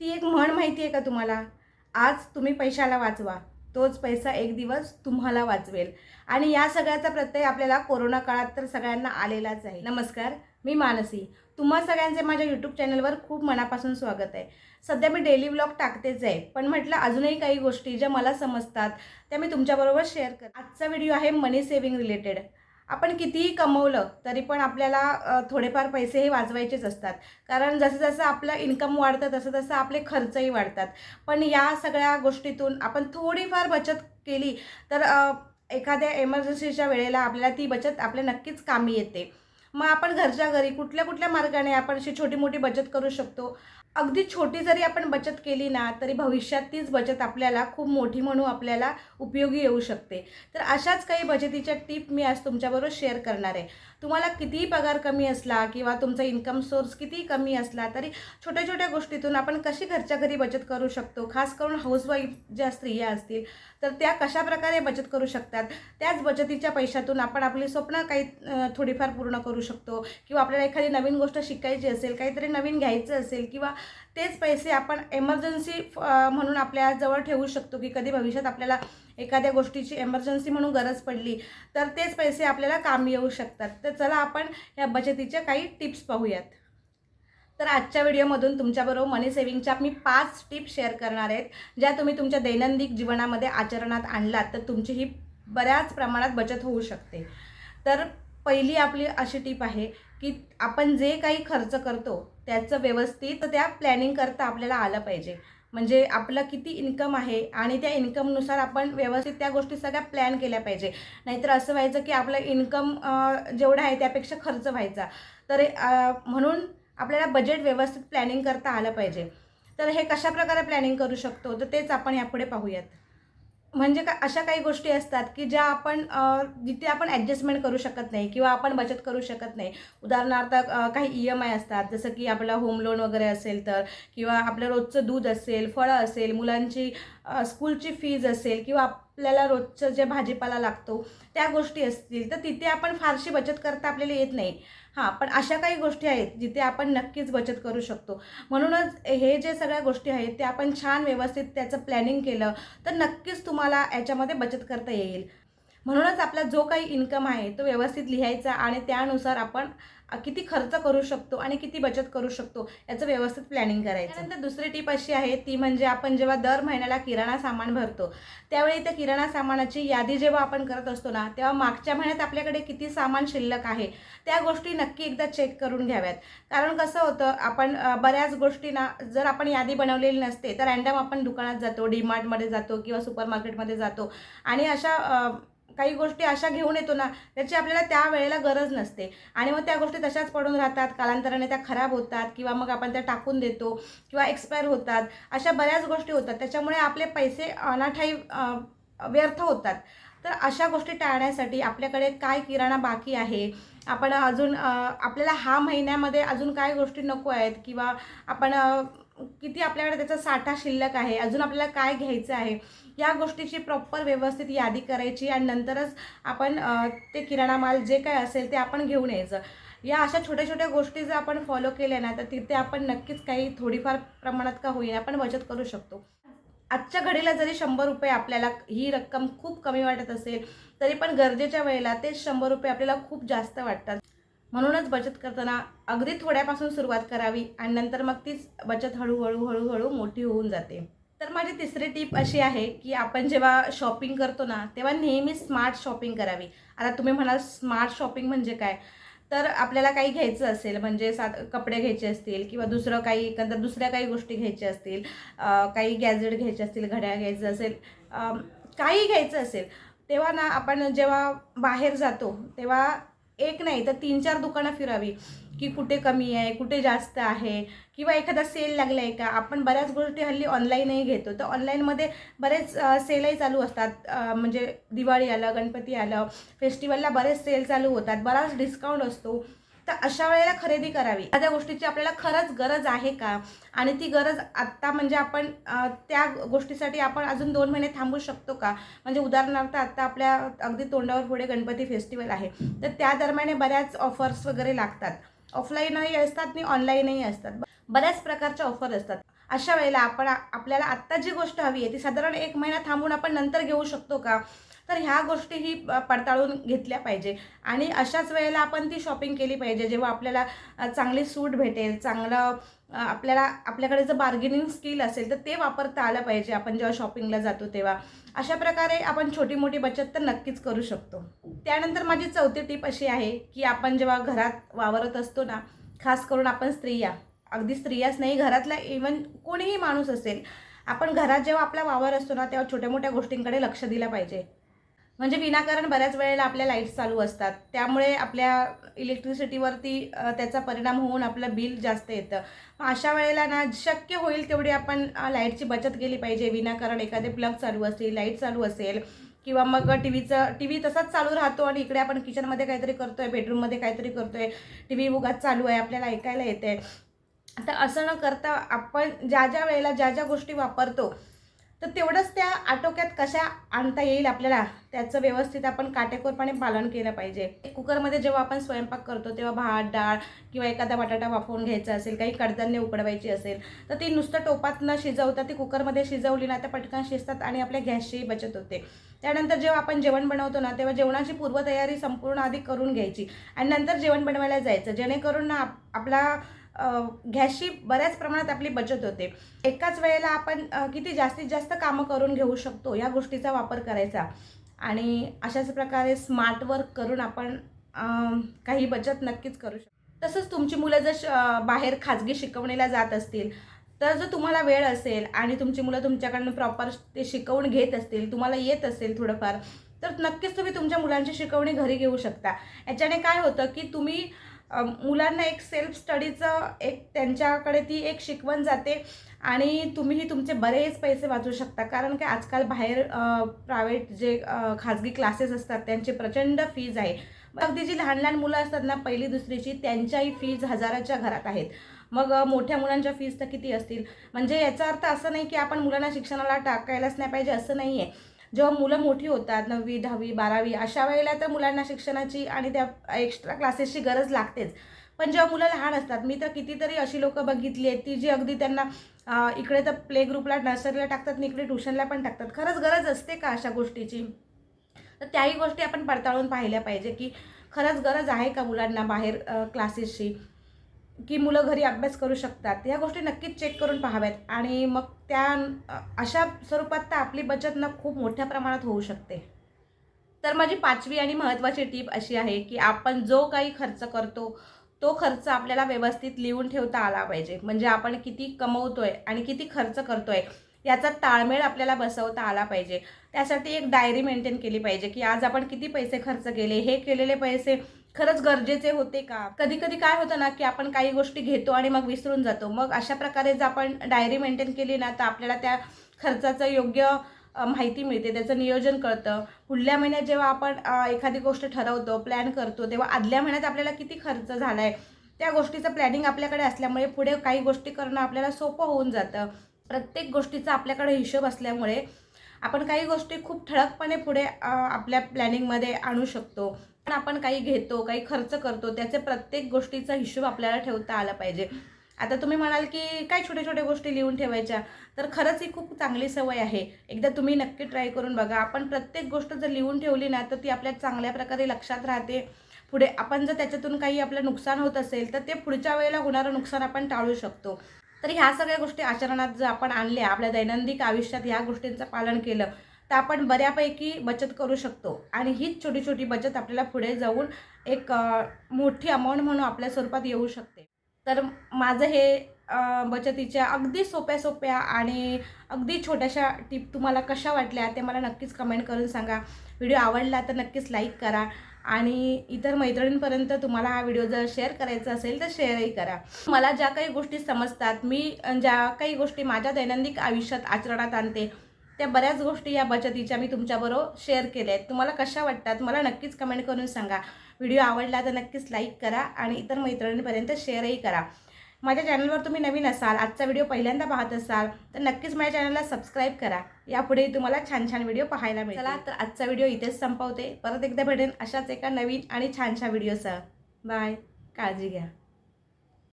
ती एक म्हण माहिती आहे का तुम्हाला? आज तुम्ही पैशाला वाचवा. तोच पैसा एक दिवस तुम्हाला वाचवेल. आणि या सगळ्याचा प्रत्यय आपल्याला कोरोना काळात तर सगळ्यांना आलेलाच आहे. नमस्कार मी मानसी. तुम्हा सगळ्यांचे माझ्या यूट्यूब चॅनलवर खूप मनापासून स्वागत आहे. सध्या मी डेली व्लॉग टाकतेच आहे. पण म्हटलं अजूनही काही गोष्टी ज्या मला समजतात त्या मी तुमच्याबरोबर शेअर कर आजचा व्हिडिओ आहे मनी सेव्हिंग रिलेटेड आपण कितीही कमवलं तरी पण आपल्याला थोडेफार पैसे हे वाचवायचेच असतात. कारण जसं जसं आपलं इन्कम वाढतं तसं तसं आपले खर्चही वाढतात. पण या सगळ्या गोष्टीतून आपण थोडीफार बचत केली तर एखाद्या एमर्जन्सीच्या वेळेला आपल्याला ती बचत आपल्या नक्कीच कामी येते. मग आपण घरच्या घरी कुठल्या कुठल्या मार्गाने आपण अशी छोटी मोठी बचत करू शकतो? अगदी छोटी जरी आपण बचत केली ना तरी भविष्यात तीच बचत आपल्याला खूप मोठी म्हणून आपल्याला उपयोगी येऊ शकते. तर अशाच काही बचतीच्या टिप मी आज तुमच्याबरोबर शेअर करणार आहे. तुम्हाला कितीही पगार कमी असला किंवा तुमचा इन्कम सोर्स कितीही कमी असला तरी छोट्या छोट्या गोष्टीतून आपण कशी घरच्या घरी बचत करू शकतो? खास करून हाऊसवाईफ ज्या स्त्रिया असतील तर त्या कशा प्रकारे बचत करू शकतात? त्याच बचतीच्या पैशातून आपण आपली स्वप्न काही थोडीफार पूर्ण करू शकतो. किंवा आपल्याला एखादी नवीन गोष्ट शिकायची असेल काहीतरी नवीन घ्यायचं असेल किंवा तेच पैसे आपण एमर्जन्सी म्हणून आपल्या जवळ ठेवू शकतो की कधी भविष्यात आपल्याला एखाद्या गोष्टीची एमर्जन्सी म्हणून गरज पडली तर तेच पैसे आपल्याला कामी येऊ शकतात. तर चला आपण या बचतीच्या काही टिप्स पाहूयात. तर आजच्या व्हिडिओमधून तुमच्याबरोबर मनी सेविंगच्या मी पाच टिप्स शेअर करणार आहेत ज्या तुम्ही तुमच्या दैनंदिन जीवनामध्ये आचरणात आणलात तर तुमची ही बऱ्याच प्रमाणात बचत होऊ शकते. तर पहिली आपली अशी टीप आहे की आपण जे काही खर्च करतो त्याचं व्यवस्थित त्या प्लॅनिंग करता आपल्याला आलं पाहिजे. म्हणजे आपलं किती इन्कम आहे आणि त्या इन्कमनुसार आपण व्यवस्थित त्या गोष्टी सगळ्या प्लॅन केल्या पाहिजे. नाहीतर असं व्हायचं की आपलं इन्कम जेवढं आहे त्यापेक्षा खर्च व्हायचा. तर म्हणून आपल्याला बजेट व्यवस्थित प्लॅनिंग करता आलं पाहिजे. तर हे कशा प्रकारे प्लॅनिंग करू शकतो? तर तेच आपण यापुढे पाहूयात. म्हणजे का अशा काही गोष्टी असतात की ज्या आपण जिथे आपण ॲडजस्टमेंट करू शकत नाही किंवा आपण बचत करू शकत नाही. उदाहरणार्थ काही ई एम आय असतात जसं की आपला होम लोन वगैरे असेल तर किंवा आपलं रोजचं दूध असेल फळं असेल मुलांची स्कूलची फीज असेल किंवा आपल्याला रोजचं जे भाजीपाला लागतो त्या गोष्टी असतील तर तिथे आपण फारशी बचत करता आपल्याला येत नाही. हां पण अशा काही गोष्टी आहेत जिथे आपण नक्कीच बचत करू शकतो. म्हणूनच हे जे सगळ्या गोष्टी आहेत ते आपण छान व्यवस्थित त्याचं प्लॅनिंग केलं तर नक्कीच तुम्हाला याच्यामध्ये बचत करता येईल. म्हणूनच आपला जो काही इन्कम आहे तो व्यवस्थित लिहायचा आणि त्यानुसार आपण किती खर्च करू शकतो आणि किती बचत करू शकतो याचं व्यवस्थित प्लॅनिंग करायचं. त्यानंतर दुसरी टीप अशी आहे ती म्हणजे आपण जेव्हा दर महिन्याला किराणा सामान भरतो त्यावेळी त्या किराणा सामानाची यादी जेव्हा आपण करत असतो ना तेव्हा मागच्या महिन्यात आपल्याकडे किती सामान शिल्लक आहे त्या गोष्टी नक्की एकदा चेक करून घ्याव्यात. कारण कसं होतं आपण बऱ्याच गोष्टी ना जर आपण यादी बनवलेली नसते तर रॅन्डम आपण दुकानात जातो डीमार्टमध्ये जातो किंवा सुपर मार्केटमध्ये जातो आणि अशा काही गोष्टी अशा घेऊन येतो ना त्याची आपल्याला त्या वेळेला गरज नसते. आणि मग त्या गोष्टी तशाच पडून राहतात कालांतराने त्या खराब होतात किंवा मग आपण त्या टाकून देतो किंवा एक्सपायर होतात. अशा बऱ्याच गोष्टी होतात. त्याच्यामुळे आपले पैसे अनाठाई व्यर्थ होतात. तर अशा गोष्टी टाळण्यासाठी आपल्याकडे काय किराणा बाकी आहे? आपण अजून आपल्याला हा महिन्यामध्ये अजून काय गोष्टी नको आहेत? किंवा आपण किती आपल्याकडे त्याचा साठा शिल्लक आहे? अजून आपल्याला काय घ्यायचं आहे? या गोष्टीची प्रॉपर व्यवस्थित यादी करायची आणि नंतरच आपण ते किराणा माल जे काय असेल ते आपण घेऊन यायचं. या अशा छोट्या छोट्या गोष्टी जर आपण फॉलो केल्या ना तर तिथे आपण नक्कीच काही थोडीफार प्रमाणात का होईल आपण बचत करू शकतो. आजच्या घडीला जरी शंभर रुपये आपल्याला ही रक्कम खूप कमी वाटत असेल तरी पण गरजेच्या वेळेला तेच शंभर रुपये आपल्याला खूप जास्त वाटतात. म्हणूनच बचत करताना अगदी थोड्यापासून सुरुवात करावी आणि नंतर मग तीच बचत हळूहळू हळूहळू मोठी होऊन जाते. तर माझी तिसरी टीप अशी आहे की आपण जेव्हा शॉपिंग करतो ना तेव्हा नेहमी स्मार्ट शॉपिंग करावी. आता तुम्ही म्हणाल स्मार्ट शॉपिंग म्हणजे काय? तर आपल्याला काही घ्यायचं असेल म्हणजे सात कपडे घ्यायचे असतील किंवा दुसरं काही एकंदर दुसऱ्या काही गोष्टी घ्यायच्या असतील काही गॅजेट घ्यायचे असतील घड्याळ घ्यायचं असेल काही घ्यायचं असेल तेव्हा ना आपण जेव्हा बाहेर जातो तेव्हा एक नाही तर तीन चार दुकानं फिरावी की कुठे कमी आहे कुठे जास्त आहे किंवा एखादा सेल लागला आहे का? आपण बऱ्याच गोष्टी हल्ली ऑनलाईनही घेतो. तर ऑनलाईनमध्ये बरेच सेलही चालू असतात. म्हणजे दिवाळी आलं गणपती आलं फेस्टिवलला बरेच सेल चालू होतात. बराच डिस्काउंट असतो. तर अशा वेळेला खरेदी करावी. एखाद्या गोष्टीची आपल्याला खरंच गरज आहे का? आणि ती गरज आत्ता म्हणजे आपण त्या गोष्टीसाठी आपण अजून दोन महिने थांबू शकतो का? म्हणजे उदाहरणार्थ आत्ता आपल्या अगदी तोंडावर पुढे गणपती फेस्टिवल आहे. तर त्या दरम्यान बऱ्याच ऑफर्स वगैरे लागतात. ऑफलाईनही असतात आणि ऑनलाईनही असतात. बऱ्याच प्रकारच्या ऑफर असतात. अशा वेळेला आपण आपल्याला आत्ता जी गोष्ट हवी आहे ती साधारण एक महिना थांबून आपण नंतर घेऊ शकतो का? तर ह्या गोष्टीही ही पडताळून घेतल्या पाहिजे. आणि अशाच वेळेला आपण ती शॉपिंग केली पाहिजे. जेव्हा आपल्याला चांगली सूट भेटेल चांगलं आपल्याला आपल्याकडे जर बार्गेनिंग स्किल असेल तर ते वापरता आलं पाहिजे आपण जेव्हा शॉपिंगला जातो तेव्हा. अशा प्रकारे आपण छोटी मोठी बचत तर नक्कीच करू शकतो. त्यानंतर माझी चौथी टीप अशी आहे की आपण जेव्हा घरात वावरत असतो ना खास करून आपण स्त्रिया अगदी स्त्रियाच नाही घरातला इवन कोणीही माणूस असेल आपण घरात जेव्हा आपला वावर असतो ना तेव्हा छोट्या मोठ्या गोष्टींकडे लक्ष दिलं पाहिजे. म्हणजे विनाकारण बऱ्याच वेळेला आपल्या लाईट्स चालू असतात. त्यामुळे आपल्या इलेक्ट्रिसिटीवरती त्याचा परिणाम होऊन आपलं बिल जास्त येतं. अशा वेळेला ना शक्य होईल तेवढी आपण लाईटची बचत केली पाहिजे. विनाकारण एखादे प्लग चालू असतील लाइट चालू असेल किंवा मग टी व्हीचं टी व्ही तसाच चालू राहतो आणि इकडे आपण किचनमध्ये काहीतरी करतो आहे बेडरूममध्ये काहीतरी करतो आहे टी व्ही उगाच चालू आहे आपल्याला ऐकायला येते तर असं न करता आपण ज्या ज्या वेळेला ज्या ज्या गोष्टी वापरतो तर तेवढंच त्या आटोक्यात कशा आणता येईल आपल्याला त्याचं व्यवस्थित आपण काटेकोरपणे पालन केलं पाहिजे. कुकरमध्ये जेव्हा आपण स्वयंपाक करतो तेव्हा भात डाळ किंवा एखादा बटाटा वाफवून घ्यायचा असेल काही कडधान्य उकडवायची असेल तर ती नुसतं टोपात न शिजवता ती कुकरमध्ये शिजवली ना त्या पटकन शिजतात आणि आपल्या गॅसचीही बचत होते. त्यानंतर जेव्हा आपण जेवण बनवतो ना तेव्हा जेवणाची पूर्वतयारी संपूर्ण आधी करून घ्यायची आणि नंतर जेवण बनवायला जायचं. जेणेकरून ना आप- आपला घ्याशी बऱ्याच प्रमाणात आपली बचत होते. एकाच वेळेला आपण किती जास्तीत जास्त कामं करून घेऊ शकतो या गोष्टीचा वापर करायचा. आणि अशाच प्रकारे स्मार्ट वर्क करून आपण काही बचत नक्कीच करू शकतो. तसंच तुमची मुलं जर श- बाहेर खाजगी शिकवणीला जात असतील तर जर तुम्हाला वेळ असेल आणि तुमची मुलं तुमच्याकडनं प्रॉपर ते शिकवून घेत असतील तुम्हाला येत असेल थोडंफार तर नक्कीच तुम्ही तुमच्या मुलांची शिकवणी घरी घेऊ शकता. याच्याने काय होतं की तुम्ही मुलांना एक सेल्फ स्टडीचं एक त्यांच्याकडे ती एक शिकवण जाते. आणि तुम्हीही तुमचे बरेच पैसे वाचवू शकता. कारण की आजकाल बाहेर प्रायव्हेट जे खाजगी क्लासेस असतात त्यांची प्रचंड फीज आहे. अगदी जी लहान लहान मुलं असतात ना पहिली दुसरीची त्यांच्याही फीज हजाराच्या घरात आहेत. मग मोठ्या मुलांच्या फीज तर किती असतील? म्हणजे याचा अर्थ असं नाही की आपण मुलांना शिक्षणाला टाकायलाच नाही पाहिजे असं नाही आहे जेव्हा मुलं मोठी होतात नववी दहावी बारावी अशा वेळेला तर मुलांना शिक्षणाची आणि त्या एक्स्ट्रा क्लासेसची गरज लागतेच. पण जेव्हा मुलं लहान असतात मी तर कितीतरी अशी लोकं बघितली आहेत ती जी अगदी त्यांना इकडे तर प्ले ग्रुपला नर्सरीला टाकतात आणि इकडे ट्युशनला पण टाकतात. खरंच गरज असते का अशा गोष्टीची? तर त्याही गोष्टी आपण पडताळून पाहिल्या पाहिजे की खरंच गरज आहे का मुलांना बाहेर क्लासेसची की मुलं घरी अभ्यास करू शकतात. या गोष्टी नक्कीच चेक करून पाहाव्यात. आणि मग त्या अशा स्वरूपात तर आपली बचत ना खूप मोठ्या प्रमाणात होऊ शकते. तर माझी पाचवी आणि महत्त्वाची टीप अशी आहे की आपण जो काही खर्च करतो तो खर्च आपल्याला व्यवस्थित लिहून ठेवता आला पाहिजे. म्हणजे आपण किती कमवतोय आणि किती खर्च करतोय याचा ताळमेळ आपल्याला बसवता आला पाहिजे. त्यासाठी एक डायरी मेंटेन केली पाहिजे की आज आपण किती पैसे खर्च केले हे केलेले पैसे खरंच गरजेचे होते का? कधी कधी काय होतं ना की आपण काही गोष्टी घेतो आणि मग विसरून जातो. मग अशा प्रकारे जर आपण डायरी मेंटेन केली ना तर आपल्याला त्या खर्चाचं योग्य माहिती मिळते त्याचं नियोजन कळतं. पुढल्या महिन्यात जेव्हा आपण एखादी गोष्ट ठरवतो प्लॅन करतो तेव्हा आदल्या महिन्यात आपल्याला किती खर्च झाला आहे त्या गोष्टीचं प्लॅनिंग आपल्याकडे असल्यामुळे पुढे काही गोष्टी करणं आपल्याला सोपं होऊन जातं. प्रत्येक गोष्टीचा आपल्याकडे हिशोब असल्यामुळे आपण काही गोष्टी खूप ठळकपणे पुढे आपल्या प्लॅनिंगमध्ये आणू शकतो. पण आपण काही घेतो काही खर्च करतो त्याचे प्रत्येक गोष्टीचा हिशोब आपल्याला ठेवता आला पाहिजे. आता तुम्ही म्हणाल की काय छोट्या छोट्या गोष्टी लिहून ठेवायच्या तर खरंच ही खूप चांगली सवय आहे. एकदा तुम्ही नक्की ट्राय करून बघा. आपण प्रत्येक गोष्ट जर लिहून ठेवली ना तर ती आपल्या चांगल्या प्रकारे लक्षात राहते. पुढे आपण जर त्याच्यातून काही आपलं नुकसान होत असेल तर ते पुढच्या वेळेला होणारं नुकसान आपण टाळू शकतो. तर ह्या सगळ्या गोष्टी आचरणात जर आपण आणल्या आपल्या दैनंदिन आयुष्यात ह्या गोष्टींचं पालन केलं तर आपण बऱ्यापैकी बचत करू शकतो. आणि हीच छोटी छोटी बचत आपल्याला पुढे जाऊन एक मोठी अमाऊंट म्हणून आपल्या स्वरूपात येऊ शकते. तर माझं हे बचतीच्या अगदी सोप्या सोप्या आणि अगदी छोट्याशा टिप तुम्हाला कशा वाटल्या ते मला नक्कीच कमेंट करून सांगा. व्हिडिओ आवडला तर नक्कीच लाईक करा. आणि इतर मैत्रिणींपर्यंत तुम्हाला हा व्हिडिओ जर शेअर करायचा असेल तर शेअरही करा. मला ज्या काही गोष्टी समजतात मी ज्या काही गोष्टी माझ्या दैनंदिन आयुष्यात आचरणात आणते त्या बऱ्याच गोष्टी या बचतीच्या मी तुमच्याबरोबर शेअर केल्या आहेत. तुम्हाला कशा वाटतात? मला नक्कीच कमेंट करून सांगा. व्हिडिओ आवडला तर नक्कीच लाईक करा आणि इतर मैत्रिणींपर्यंत शेअरही करा. माझ्या चॅनलवर तुम्ही नवीन असाल आजचा व्हिडिओ पहिल्यांदा पाहत असाल तर नक्कीच माझ्या चॅनलला सबस्क्राईब करा. यापुढे तुम्हाला छान छान व्हिडिओ पाहायला मिळेल चला तर आजचा व्हिडिओ इथेच संपवते. परत एकदा भेटेन अशाच एका नवीन आणि छानशा व्हिडिओसह बाय काळजी घ्या.